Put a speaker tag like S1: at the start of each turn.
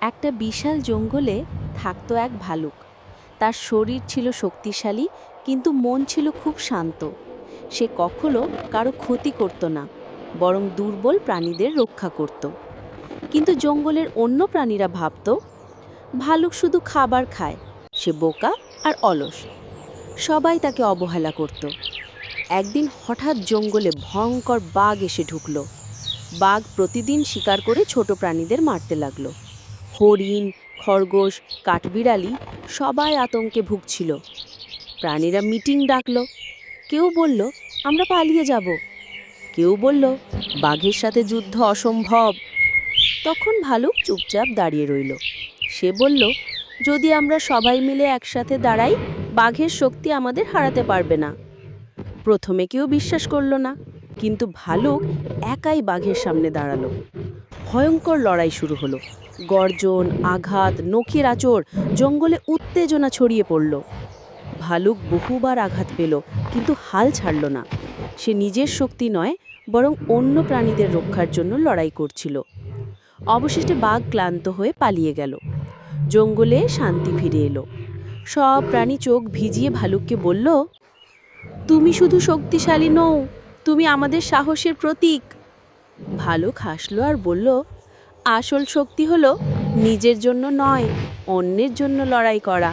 S1: একটা বিশাল জঙ্গলে থাকতো এক ভালুক। তার শরীর ছিল শক্তিশালী, কিন্তু মন ছিল খুব শান্ত। সে কখনো কারও ক্ষতি করত না, বরং দুর্বল প্রাণীদের রক্ষা করত। কিন্তু জঙ্গলের অন্য প্রাণীরা ভাবত, ভালুক শুধু খাবার খায়, সে বোকা আর অলস। সবাই তাকে অবহেলা করত। একদিন হঠাৎ জঙ্গলে ভয়ঙ্কর বাঘ এসে ঢুকলো। বাঘ প্রতিদিন শিকার করে ছোট প্রাণীদের মারতে লাগল। হরিণ, খরগোশ, কাঠবিড়ালি সবাই আতঙ্কে ভুগছিল। প্রাণীরা মিটিং ডাকল। কেউ বলল, আমরা পালিয়ে যাব। কেউ বলল, বাঘের সাথে যুদ্ধ অসম্ভব। তখন ভালুক চুপচাপ দাঁড়িয়ে রইল। সে বলল, যদি আমরা সবাই মিলে একসাথে দাঁড়াই, বাঘের শক্তি আমাদের হারাতে পারবে না। প্রথমে কেউ বিশ্বাস করল না, কিন্তু ভালুক একাই বাঘের সামনে দাঁড়াল। ভয়ঙ্কর লড়াই শুরু হলো। গর্জন, আঘাত, নখের আচর জঙ্গলে উত্তেজনা ছড়িয়ে পড়ল। ভালুক বহুবার আঘাত পেল, কিন্তু হাল ছাড়ল না। সে নিজের শক্তি নয়, বরং অন্য প্রাণীদের রক্ষার জন্য লড়াই করছিল। অবশেষে বাঘ ক্লান্ত হয়ে পালিয়ে গেল। জঙ্গলে শান্তি ফিরে এলো। সব প্রাণী চোখ ভিজিয়ে ভালুককে বলল, তুমি শুধু শক্তিশালী নও, তুমি আমাদের সাহসের প্রতীক। ভালুক হাসলো আর বলল আসল শক্তি হলো নিজের জন্য নয় অন্যের জন্য লড়াই করা।